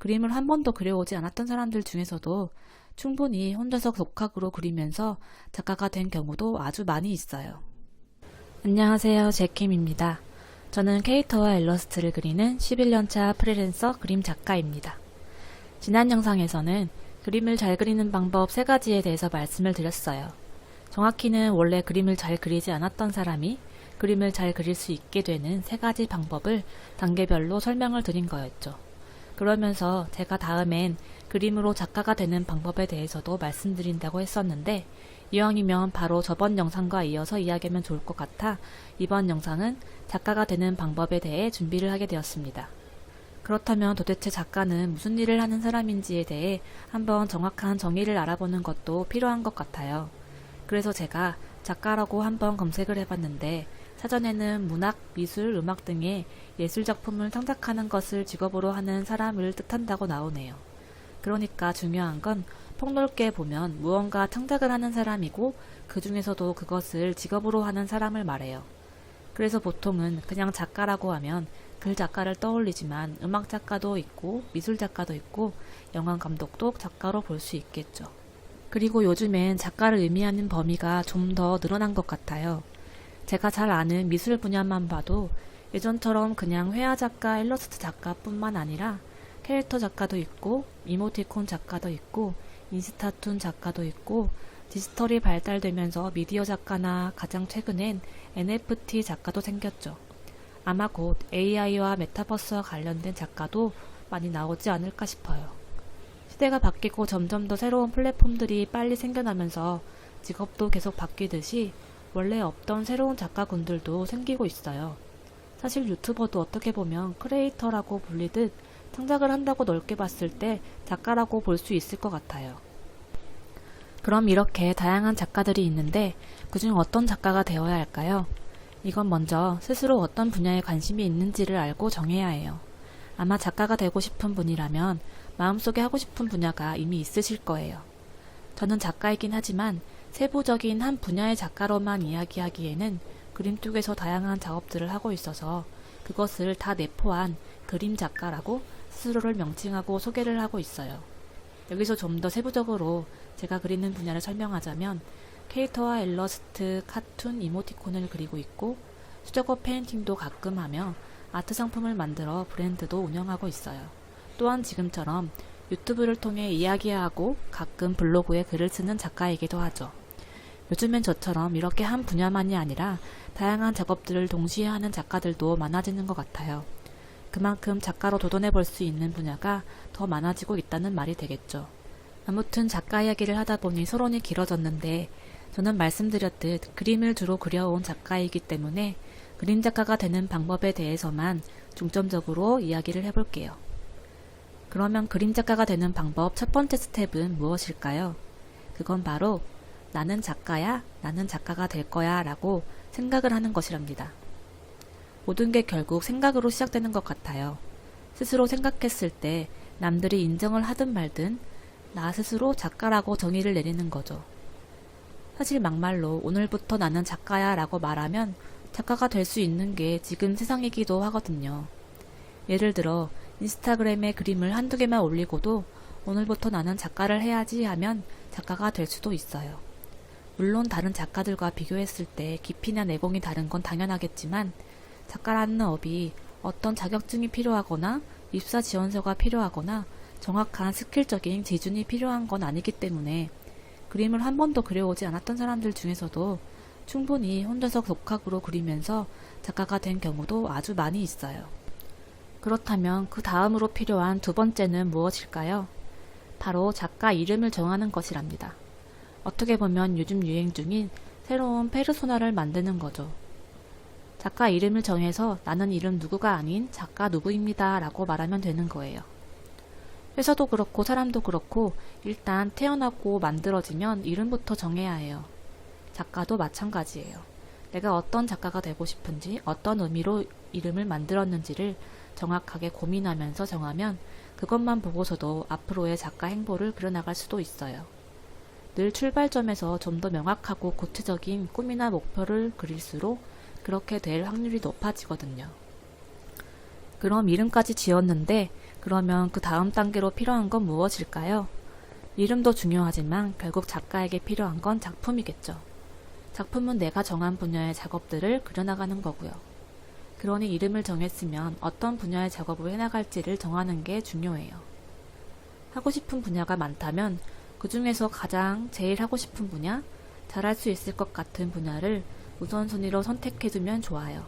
그림을 한 번도 그려오지 않았던 사람들 중에서도 충분히 혼자서 독학으로 그리면서 작가가 된 경우도 아주 많이 있어요. 안녕하세요. 제킴입니다. 저는 캐릭터와 일러스트를 그리는 11년차 프리랜서 그림 작가입니다. 지난 영상에서는 그림을 잘 그리는 방법 3가지에 대해서 말씀을 드렸어요. 정확히는 원래 그림을 잘 그리지 않았던 사람이 그림을 잘 그릴 수 있게 되는 3가지 방법을 단계별로 설명을 드린 거였죠. 그러면서 제가 다음엔 그림으로 작가가 되는 방법에 대해서도 말씀드린다고 했었는데 이왕이면 바로 저번 영상과 이어서 이야기하면 좋을 것 같아 이번 영상은 작가가 되는 방법에 대해 준비를 하게 되었습니다. 그렇다면 도대체 작가는 무슨 일을 하는 사람인지에 대해 한번 정확한 정의를 알아보는 것도 필요한 것 같아요. 그래서 제가 작가라고 한번 검색을 해봤는데 사전에는 문학, 미술, 음악 등의 예술 작품을 창작하는 것을 직업으로 하는 사람을 뜻한다고 나오네요. 그러니까 중요한 건 폭넓게 보면 무언가 창작을 하는 사람이고 그 중에서도 그것을 직업으로 하는 사람을 말해요. 그래서 보통은 그냥 작가라고 하면 글 작가를 떠올리지만 음악 작가도 있고 미술 작가도 있고 영화 감독도 작가로 볼 수 있겠죠. 그리고 요즘엔 작가를 의미하는 범위가 좀 더 늘어난 것 같아요. 제가 잘 아는 미술 분야만 봐도 예전처럼 그냥 회화 작가, 일러스트 작가뿐만 아니라 캐릭터 작가도 있고 이모티콘 작가도 있고 인스타툰 작가도 있고 디지털이 발달되면서 미디어 작가나 가장 최근엔 NFT 작가도 생겼죠. 아마 곧 AI와 메타버스와 관련된 작가도 많이 나오지 않을까 싶어요. 시대가 바뀌고 점점 더 새로운 플랫폼들이 빨리 생겨나면서 직업도 계속 바뀌듯이 원래 없던 새로운 작가군들도 생기고 있어요. 사실 유튜버도 어떻게 보면 크리에이터라고 불리듯 창작을 한다고 넓게 봤을 때 작가라고 볼 수 있을 것 같아요. 그럼 이렇게 다양한 작가들이 있는데 그중 어떤 작가가 되어야 할까요? 이건 먼저 스스로 어떤 분야에 관심이 있는지를 알고 정해야 해요. 아마 작가가 되고 싶은 분이라면 마음속에 하고 싶은 분야가 이미 있으실 거예요. 저는 작가이긴 하지만 세부적인 한 분야의 작가로만 이야기하기에는 그림 쪽에서 다양한 작업들을 하고 있어서 그것을 다 내포한 그림 작가라고 스스로를 명칭하고 소개를 하고 있어요. 여기서 좀 더 세부적으로 제가 그리는 분야를 설명하자면 캐릭터와 일러스트, 카툰, 이모티콘을 그리고 있고 수작업 페인팅도 가끔 하며 아트 상품을 만들어 브랜드도 운영하고 있어요. 또한 지금처럼 유튜브를 통해 이야기하고 가끔 블로그에 글을 쓰는 작가이기도 하죠. 요즘엔 저처럼 이렇게 한 분야만이 아니라 다양한 작업들을 동시에 하는 작가들도 많아지는 것 같아요. 그만큼 작가로 도전해 볼 수 있는 분야가 더 많아지고 있다는 말이 되겠죠. 아무튼 작가 이야기를 하다 보니 서론이 길어졌는데 저는 말씀드렸듯 그림을 주로 그려온 작가이기 때문에 그림 작가가 되는 방법에 대해서만 중점적으로 이야기를 해볼게요. 그러면 그림 작가가 되는 방법 첫 번째 스텝은 무엇일까요? 그건 바로 나는 작가야, 나는 작가가 될 거야 라고 생각을 하는 것이랍니다. 모든 게 결국 생각으로 시작되는 것 같아요. 스스로 생각했을 때 남들이 인정을 하든 말든 나 스스로 작가라고 정의를 내리는 거죠. 사실 막말로 오늘부터 나는 작가야 라고 말하면 작가가 될 수 있는 게 지금 세상이기도 하거든요. 예를 들어 인스타그램에 그림을 한두 개만 올리고도 오늘부터 나는 작가를 해야지 하면 작가가 될 수도 있어요. 물론 다른 작가들과 비교했을 때 깊이나 내공이 다른 건 당연하겠지만 작가라는 업이 어떤 자격증이 필요하거나 입사 지원서가 필요하거나 정확한 스킬적인 기준이 필요한 건 아니기 때문에 그림을 한 번도 그려오지 않았던 사람들 중에서도 충분히 혼자서 독학으로 그리면서 작가가 된 경우도 아주 많이 있어요. 그렇다면 그 다음으로 필요한 두 번째는 무엇일까요? 바로 작가 이름을 정하는 것이랍니다. 어떻게 보면 요즘 유행 중인 새로운 페르소나를 만드는 거죠. 작가 이름을 정해서 나는 이름 누구가 아닌 작가 누구입니다 라고 말하면 되는 거예요. 회사도 그렇고 사람도 그렇고 일단 태어나고 만들어지면 이름부터 정해야 해요. 작가도 마찬가지예요. 내가 어떤 작가가 되고 싶은지 어떤 의미로 이름을 만들었는지를 정확하게 고민하면서 정하면 그것만 보고서도 앞으로의 작가 행보를 그려나갈 수도 있어요. 늘 출발점에서 좀 더 명확하고 구체적인 꿈이나 목표를 그릴수록 그렇게 될 확률이 높아지거든요. 그럼 이름까지 지었는데 그러면 그 다음 단계로 필요한 건 무엇일까요? 이름도 중요하지만 결국 작가에게 필요한 건 작품이겠죠. 작품은 내가 정한 분야의 작업들을 그려나가는 거고요. 그러니 이름을 정했으면 어떤 분야의 작업을 해나갈지를 정하는 게 중요해요. 하고 싶은 분야가 많다면 그 중에서 가장 제일 하고 싶은 분야, 잘할 수 있을 것 같은 분야를 우선순위로 선택해두면 좋아요.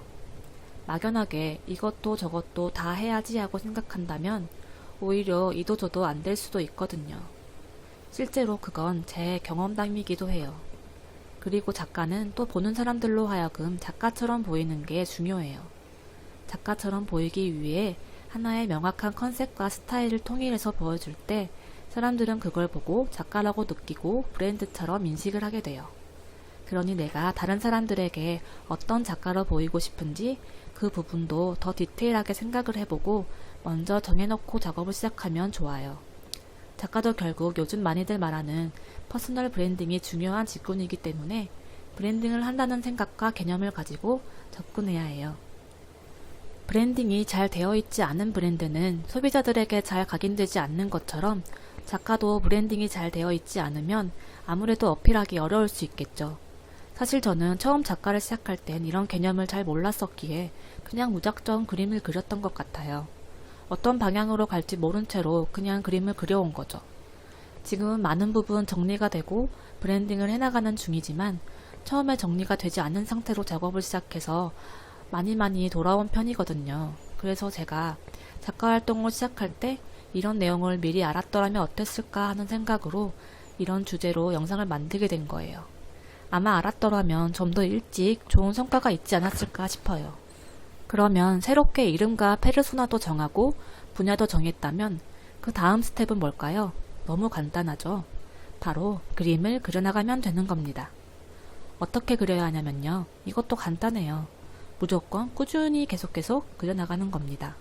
막연하게 이것도 저것도 다 해야지 하고 생각한다면 오히려 이도저도 안 될 수도 있거든요. 실제로 그건 제 경험담이기도 해요. 그리고 작가는 또 보는 사람들로 하여금 작가처럼 보이는 게 중요해요. 작가처럼 보이기 위해 하나의 명확한 컨셉과 스타일을 통일해서 보여줄 때 사람들은 그걸 보고 작가라고 느끼고 브랜드처럼 인식을 하게 돼요. 그러니 내가 다른 사람들에게 어떤 작가로 보이고 싶은지 그 부분도 더 디테일하게 생각을 해보고 먼저 정해놓고 작업을 시작하면 좋아요. 작가도 결국 요즘 많이들 말하는 퍼스널 브랜딩이 중요한 직군이기 때문에 브랜딩을 한다는 생각과 개념을 가지고 접근해야 해요. 브랜딩이 잘 되어 있지 않은 브랜드는 소비자들에게 잘 각인되지 않는 것처럼 작가도 브랜딩이 잘 되어 있지 않으면 아무래도 어필하기 어려울 수 있겠죠. 사실 저는 처음 작가를 시작할 땐 이런 개념을 잘 몰랐었기에 그냥 무작정 그림을 그렸던 것 같아요. 어떤 방향으로 갈지 모른 채로 그냥 그림을 그려온 거죠. 지금은 많은 부분 정리가 되고 브랜딩을 해나가는 중이지만 처음에 정리가 되지 않은 상태로 작업을 시작해서 많이 많이 돌아온 편이거든요. 그래서 제가 작가 활동을 시작할 때 이런 내용을 미리 알았더라면 어땠을까 하는 생각으로 이런 주제로 영상을 만들게 된 거예요. 아마 알았더라면 좀 더 일찍 좋은 성과가 있지 않았을까 싶어요. 그러면 새롭게 이름과 페르소나도 정하고 분야도 정했다면 그 다음 스텝은 뭘까요? 너무 간단하죠. 바로 그림을 그려나가면 되는 겁니다. 어떻게 그려야 하냐면요. 이것도 간단해요. 무조건 꾸준히 계속 계속 그려나가는 겁니다.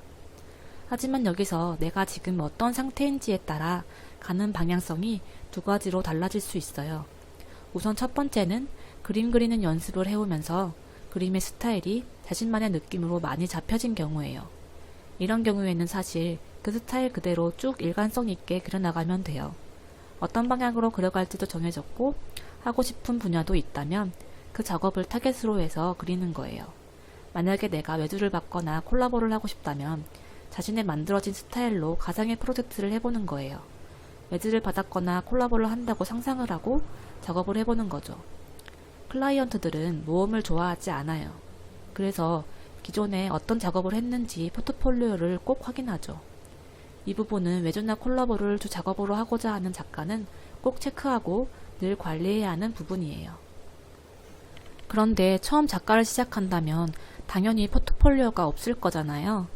하지만 여기서 내가 지금 어떤 상태인지에 따라 가는 방향성이 두 가지로 달라질 수 있어요. 우선 첫 번째는 그림 그리는 연습을 해오면서 그림의 스타일이 자신만의 느낌으로 많이 잡혀진 경우예요. 이런 경우에는 사실 그 스타일 그대로 쭉 일관성 있게 그려나가면 돼요. 어떤 방향으로 그려갈지도 정해졌고 하고 싶은 분야도 있다면 그 작업을 타겟으로 해서 그리는 거예요. 만약에 내가 외주를 받거나 콜라보를 하고 싶다면 자신의 만들어진 스타일로 가상의 프로젝트를 해보는 거예요. 외주를 받았거나 콜라보를 한다고 상상을 하고 작업을 해보는 거죠. 클라이언트들은 모험을 좋아하지 않아요. 그래서 기존에 어떤 작업을 했는지 포트폴리오를 꼭 확인하죠. 이 부분은 외주나 콜라보를 주 작업으로 하고자 하는 작가는 꼭 체크하고 늘 관리해야 하는 부분이에요. 그런데 처음 작가를 시작한다면 당연히 포트폴리오가 없을 거잖아요.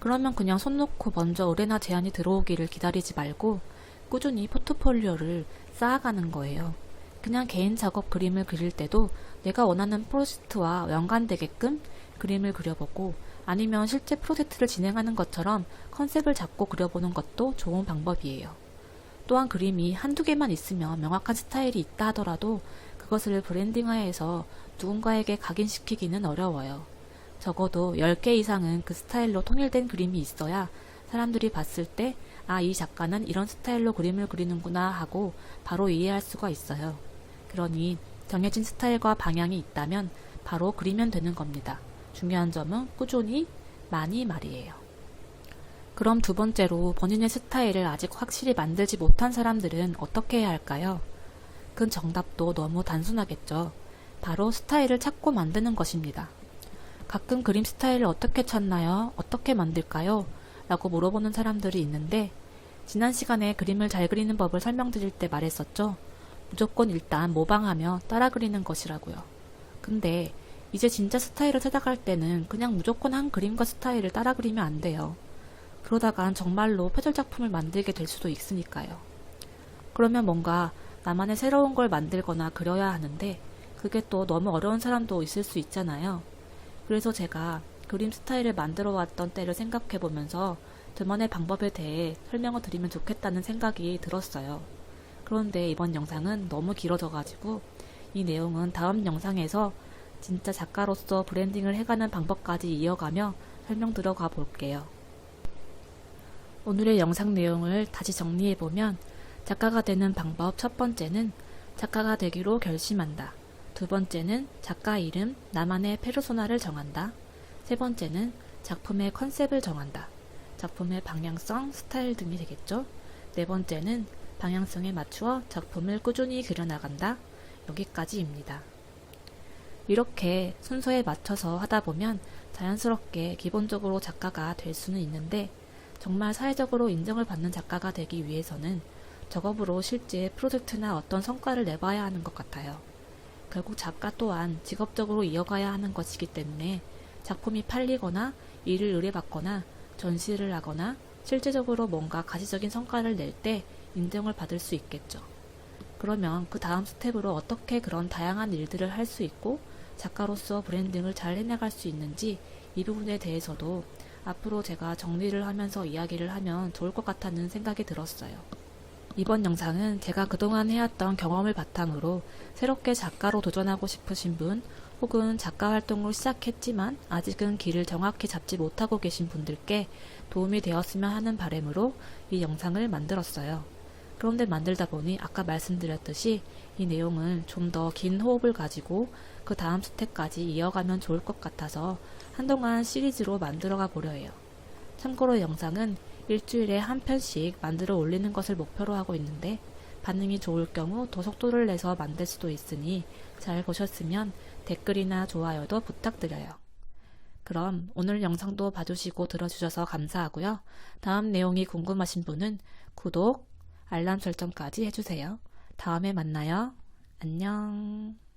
그러면 그냥 손 놓고 먼저 의뢰나 제안이 들어오기를 기다리지 말고 꾸준히 포트폴리오를 쌓아가는 거예요. 그냥 개인 작업 그림을 그릴 때도 내가 원하는 프로젝트와 연관되게끔 그림을 그려보고 아니면 실제 프로젝트를 진행하는 것처럼 컨셉을 잡고 그려보는 것도 좋은 방법이에요. 또한 그림이 한두 개만 있으면 명확한 스타일이 있다 하더라도 그것을 브랜딩화해서 누군가에게 각인시키기는 어려워요. 적어도 10개 이상은 그 스타일로 통일된 그림이 있어야 사람들이 봤을 때, 아, 이 작가는 이런 스타일로 그림을 그리는구나 하고 바로 이해할 수가 있어요. 그러니 정해진 스타일과 방향이 있다면 바로 그리면 되는 겁니다. 중요한 점은 꾸준히 많이 말이에요. 그럼 두 번째로 본인의 스타일을 아직 확실히 만들지 못한 사람들은 어떻게 해야 할까요? 그 정답도 너무 단순하겠죠. 바로 스타일을 찾고 만드는 것입니다. 가끔 그림 스타일을 어떻게 찾나요? 어떻게 만들까요? 라고 물어보는 사람들이 있는데, 지난 시간에 그림을 잘 그리는 법을 설명드릴 때 말했었죠. 무조건 일단 모방하며 따라 그리는 것이라고요. 근데 이제 진짜 스타일을 찾아갈 때는 그냥 무조건 한 그림과 스타일을 따라 그리면 안 돼요. 그러다간 정말로 표절 작품을 만들게 될 수도 있으니까요. 그러면 뭔가 나만의 새로운 걸 만들거나 그려야 하는데 그게 또 너무 어려운 사람도 있을 수 있잖아요. 그래서 제가 그림 스타일을 만들어 왔던 때를 생각해 보면서 저만의 방법에 대해 설명을 드리면 좋겠다는 생각이 들었어요. 그런데 이번 영상은 너무 길어져가지고 이 내용은 다음 영상에서 진짜 작가로서 브랜딩을 해가는 방법까지 이어가며 설명 들어가 볼게요. 오늘의 영상 내용을 다시 정리해보면 작가가 되는 방법 첫 번째는 작가가 되기로 결심한다. 두 번째는 작가 이름, 나만의 페르소나를 정한다. 세 번째는 작품의 컨셉을 정한다. 작품의 방향성, 스타일 등이 되겠죠. 네 번째는 방향성에 맞추어 작품을 꾸준히 그려나간다. 여기까지입니다. 이렇게 순서에 맞춰서 하다 보면 자연스럽게 기본적으로 작가가 될 수는 있는데 정말 사회적으로 인정을 받는 작가가 되기 위해서는 작업으로 실제 프로젝트나 어떤 성과를 내봐야 하는 것 같아요. 결국 작가 또한 직업적으로 이어가야 하는 것이기 때문에 작품이 팔리거나 일을 의뢰받거나 전시를 하거나 실제적으로 뭔가 가시적인 성과를 낼 때 인정을 받을 수 있겠죠. 그러면 그 다음 스텝으로 어떻게 그런 다양한 일들을 할 수 있고 작가로서 브랜딩을 잘 해나갈 수 있는지 이 부분에 대해서도 앞으로 제가 정리를 하면서 이야기를 하면 좋을 것 같다는 생각이 들었어요. 이번 영상은 제가 그동안 해왔던 경험을 바탕으로 새롭게 작가로 도전하고 싶으신 분 혹은 작가 활동을 시작했지만 아직은 길을 정확히 잡지 못하고 계신 분들께 도움이 되었으면 하는 바람으로 이 영상을 만들었어요. 그런데 만들다 보니 아까 말씀드렸듯이 이 내용은 좀 더 긴 호흡을 가지고 그 다음 스텝까지 이어가면 좋을 것 같아서 한동안 시리즈로 만들어가 보려 해요. 참고로 이 영상은 일주일에 한 편씩 만들어 올리는 것을 목표로 하고 있는데 반응이 좋을 경우 더 속도를 내서 만들 수도 있으니 잘 보셨으면 댓글이나 좋아요도 부탁드려요. 그럼 오늘 영상도 봐주시고 들어주셔서 감사하고요. 다음 내용이 궁금하신 분은 구독, 알람 설정까지 해주세요. 다음에 만나요. 안녕.